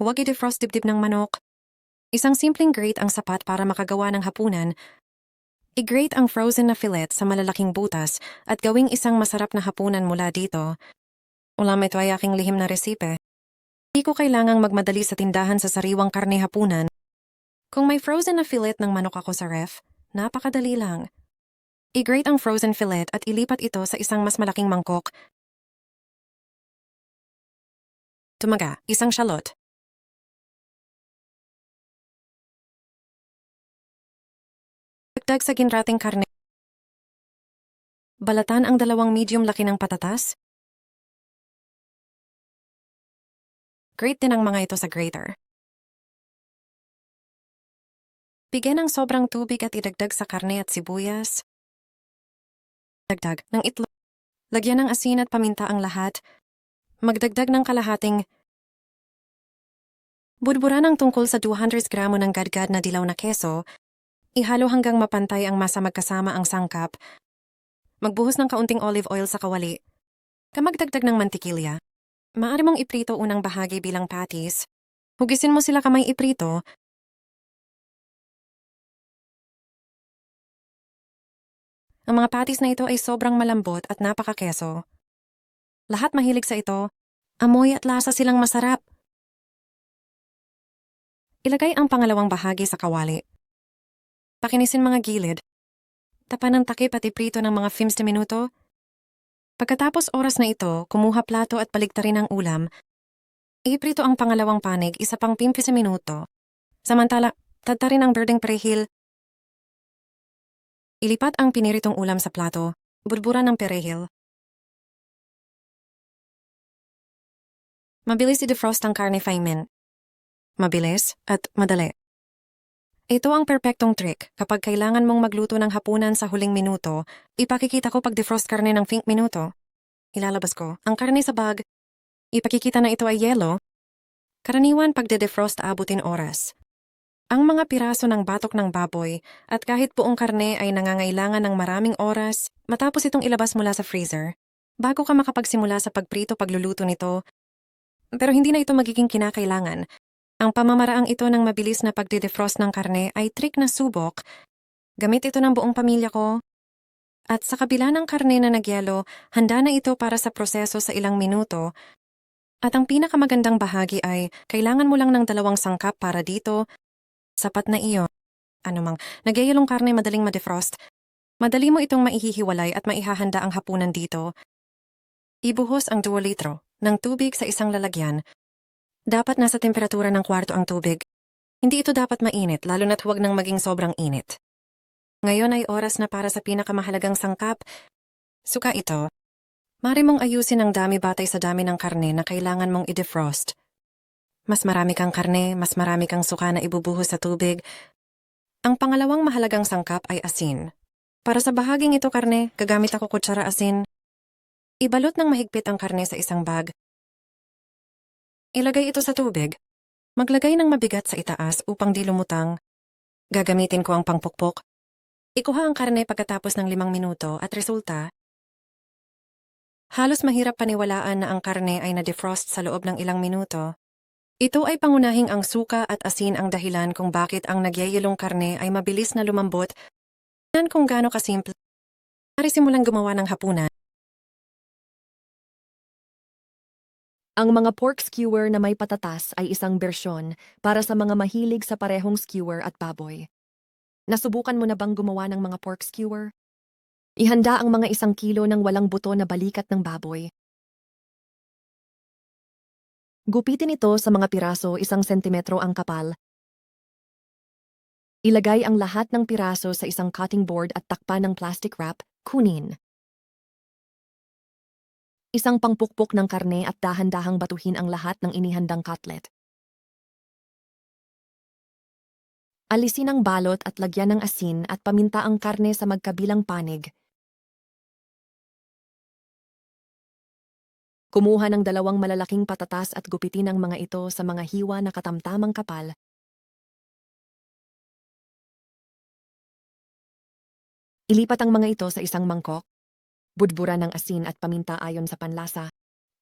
Huwag i-defrost dibdib ng manok. Isang simpleng grate ang sapat para makagawa ng hapunan. I-grate ang frozen na fillet sa malalaking butas at gawing isang masarap na hapunan mula dito. Ulam ito ay aking lihim na resipe. Hindi ko kailangang magmadali sa tindahan sa sariwang karne hapunan. Kung may frozen na fillet ng manok ako sa ref, napakadali lang. I-grate ang frozen fillet at ilipat ito sa isang mas malaking mangkok. Tumaga, isang shallot. Dagdag sa ginrating karne. Balatan ang dalawang medium laki ng patatas. Grate din ang mga ito sa grater. Bigyan ng sobrang tubig at idagdag sa karne at sibuyas. Dagdag ng itlog. Lagyan ng asin at paminta ang lahat. Magdagdag ng kalahating Budbura ng tungkol sa 200 gramo ng gadgad na dilaw na keso, ihalo hanggang mapantay ang masa magkasama ang sangkap. Magbuhos ng kaunting olive oil sa kawali. Kamagdagdag ng mantikilya. Maaari mong iprito unang bahagi bilang patties. Hugisin mo sila kamay iprito. Ang mga patties na ito ay sobrang malambot at napakakeso. Lahat mahilig sa ito. Amoy at lasa silang masarap. Ilagay ang pangalawang bahagi sa kawali. Pakinisin mga gilid. Tapan ng takip at iprito ng mga 15 minuto. Pagkatapos oras na ito, kumuha plato at baligtarin ang ulam. Iprito ang pangalawang panig, isa pang 15 minuto. Samantala, tadtarin ang birding perehil. Ilipat ang piniritong ulam sa plato. Budburan ng perehil. Mabilis i-defrost ang karne faimin. Mabilis at madali. Ito ang perpektong trick. Kapag kailangan mong magluto ng hapunan sa huling minuto, ipakikita ko pag defrost karne ng 5 minuto. Ilalabas ko ang karne sa bag. Ipakikita na ito ay yelo. Karaniwan pag de-defrost aabutin oras. Ang mga piraso ng batok ng baboy at kahit buong karne ay nangangailangan ng maraming oras matapos itong ilabas mula sa freezer. Bago ka makapagsimula sa pagprito pagluluto nito, pero hindi na ito magiging kinakailangan ang pamamaraang ito ng mabilis na pagde-defrost ng karne ay trick na subok. Gamit ito ng buong pamilya ko. At sa kabila ng karne na nagyelo, handa na ito para sa proseso sa ilang minuto. At ang pinakamagandang bahagi ay, kailangan mo lang ng dalawang sangkap para dito. Sapat na iyon. Ano mang, nagyayalong karne madaling ma-defrost. Madali mo itong maihihiwalay at maihahanda ang hapunan dito. Ibuhos ang 2 litro ng tubig sa isang lalagyan dapat nasa temperatura ng kwarto ang tubig. Hindi ito dapat mainit, lalo na't huwag nang maging sobrang init. Ngayon ay oras na para sa pinakamahalagang sangkap. Suka ito. Mari mong ayusin ang dami batay sa dami ng karne na kailangan mong i-defrost. Mas marami kang karne, mas marami kang suka na ibubuhos sa tubig. Ang pangalawang mahalagang sangkap ay asin. Para sa bahaging ito karne, gagamit ako kutsara asin. Ibalot ng mahigpit ang karne sa isang bag Ilagay ito sa tubig. Maglagay ng mabigat sa itaas upang di lumutang. Gagamitin ko ang pangpukpok. Ikuha ang karne pagkatapos ng limang minuto at resulta, halos mahirap paniwalaan na ang karne ay na-defrost sa loob ng ilang minuto. Ito ay pangunahing ang suka at asin ang dahilan kung bakit ang nagyayelong karne ay mabilis na lumambot. Yan kung gaano kasimple. Pari simulang gumawa ng hapunan. Ang mga pork skewer na may patatas ay isang bersyon para sa mga mahilig sa parehong skewer at baboy. Nasubukan mo na bang gumawa ng mga pork skewer? Ihanda ang mga isang kilo ng walang buto na balikat ng baboy. Gupitin ito sa mga piraso isang sentimetro ang kapal. Ilagay ang lahat ng piraso sa isang cutting board at takpan ng plastic wrap, kunin. Isang pangpukpok ng karne at dahan-dahang batuhin ang lahat ng inihandang cutlet. Alisin ang balot at lagyan ng asin at paminta ang karne sa magkabilang panig. Kumuha ng dalawang malalaking patatas at gupitin ang mga ito sa mga hiwa na katamtamang kapal. Ilipat ang mga ito sa isang mangkok budbura ng asin at paminta ayon sa panlasa.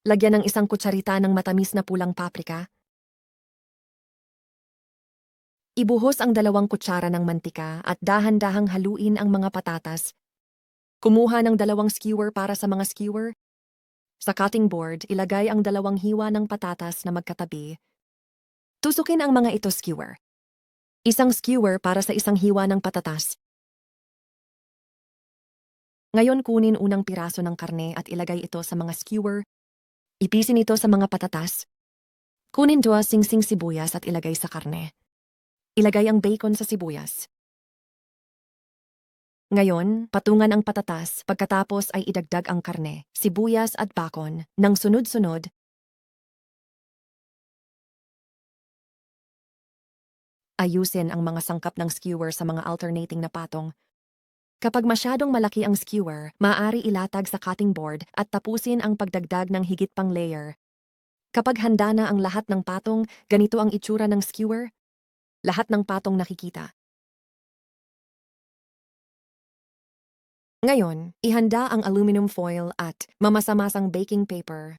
Lagyan ng isang kutsarita ng matamis na pulang paprika. Ibuhos ang dalawang kutsara ng mantika at dahan-dahang haluin ang mga patatas. Kumuha ng dalawang skewer para sa mga skewer. Sa cutting board, ilagay ang dalawang hiwa ng patatas na magkatabi. Tusukin ang mga ito skewer. Isang skewer para sa isang hiwa ng patatas. Ngayon kunin unang piraso ng karne at ilagay ito sa mga skewer. Ipisin ito sa mga patatas. Kunin dua singsing sibuyas at ilagay sa karne. Ilagay ang bacon sa sibuyas. Ngayon, patungan ang patatas pagkatapos ay idagdag ang karne, sibuyas at bacon ng sunod-sunod. Ayusin ang mga sangkap ng skewer sa mga alternating na patong. Kapag masyadong malaki ang skewer, maaari ilatag sa cutting board at tapusin ang pagdagdag ng higit pang layer. Kapag handa na ang lahat ng patong, ganito ang itsura ng skewer. Lahat ng patong nakikita. Ngayon, ihanda ang aluminum foil at mamasa-masang baking paper.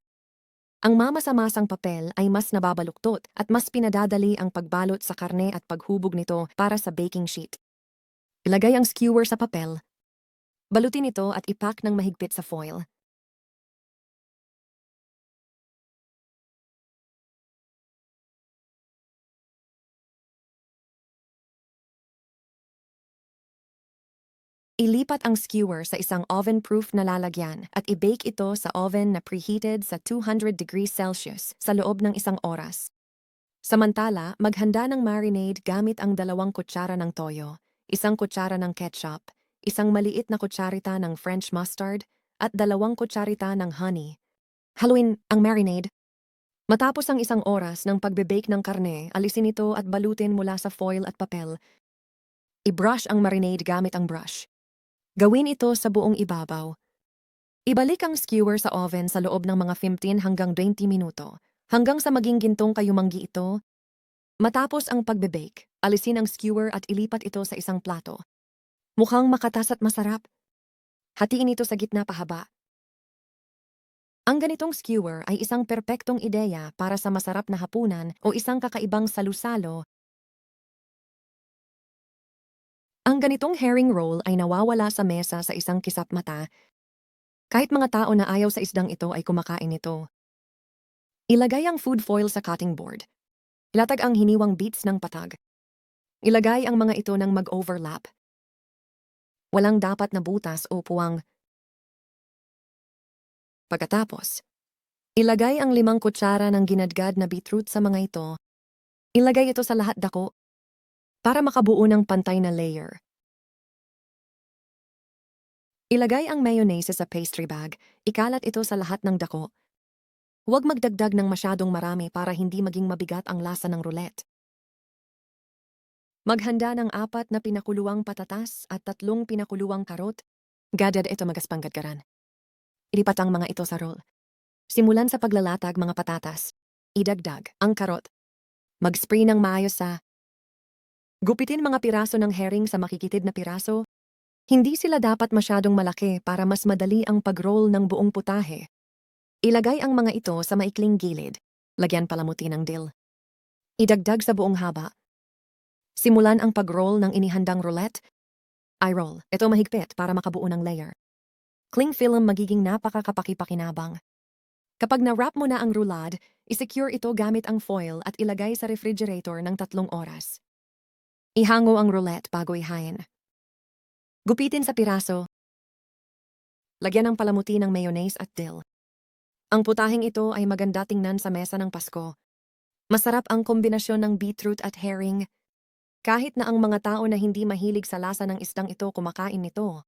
Ang mamasa-masang papel ay mas nababaluktot at mas pinadadali ang pagbalot sa karne at paghubog nito para sa baking sheet. Ilagay ang skewer sa papel. Balutin ito at ipak ng mahigpit sa foil. Ilipat ang skewer sa isang oven-proof na lalagyan at i-bake ito sa oven na preheated sa 200 degrees Celsius sa loob ng isang oras. Samantala, maghanda ng marinade gamit ang dalawang kutsara ng toyo, isang kutsara ng ketchup, isang maliit na kutsarita ng French mustard, at dalawang kutsarita ng honey. Haluin ang marinade. Matapos ang isang oras ng pagbe-bake ng karne, alisin ito at balutin mula sa foil at papel. I-brush ang marinade gamit ang brush. Gawin ito sa buong ibabaw. Ibalik ang skewer sa oven sa loob ng mga 15 hanggang 20 minuto, hanggang sa maging gintong kayumanggi ito. Matapos ang pagbe-bake, alisin ang skewer at ilipat ito sa isang plato. Mukhang makatas at masarap. Hatiin ito sa gitna pahaba. Ang ganitong skewer ay isang perpektong ideya para sa masarap na hapunan o isang kakaibang salusalo Ang ganitong herring roll ay nawawala sa mesa sa isang kisap mata. Kahit mga tao na ayaw sa isdang ito ay kumakain ito. Ilagay ang food foil sa cutting board. Ilatag ang hiniwang beets ng patag. Ilagay ang mga ito ng mag-overlap. Walang dapat na butas o puwang. Pagkatapos, ilagay ang limang kutsara ng ginadgad na beetroot sa mga ito. Ilagay ito sa lahat dako para makabuo ng pantay na layer. Ilagay ang mayonnaise sa pastry bag, ikalat ito sa lahat ng dako. Huwag magdagdag ng masyadong marami para hindi maging mabigat ang lasa ng roulette. Maghanda ng apat na pinakuluang patatas at tatlong pinakuluang karot. Gadad ito magaspanggadgaran. Ilipat mga ito sa roll. Simulan sa paglalatag mga patatas. Idagdag ang karot. Mag-spray ng maayos sa Gupitin mga piraso ng herring sa makikitid na piraso. Hindi sila dapat masyadong malaki para mas madali ang pag-roll ng buong putahe. Ilagay ang mga ito sa maikling gilid. Lagyan palamuti ng dill. Idagdag sa buong haba. Simulan ang pag-roll ng inihandang roulette. I-roll. Ito mahigpit para makabuo ng layer. Cling film magiging napakakapakipakinabang. Kapag na-wrap mo na ang roulade, isecure ito gamit ang foil at ilagay sa refrigerator ng tatlong oras. Ihango ang roulette bago ihain. Gupitin sa piraso. Lagyan ng palamuti ng mayonnaise at dill. Ang putahing ito ay maganda tingnan sa mesa ng Pasko. Masarap ang kombinasyon ng beetroot at herring. Kahit na ang mga tao na hindi mahilig sa lasa ng isdang ito kumakain nito,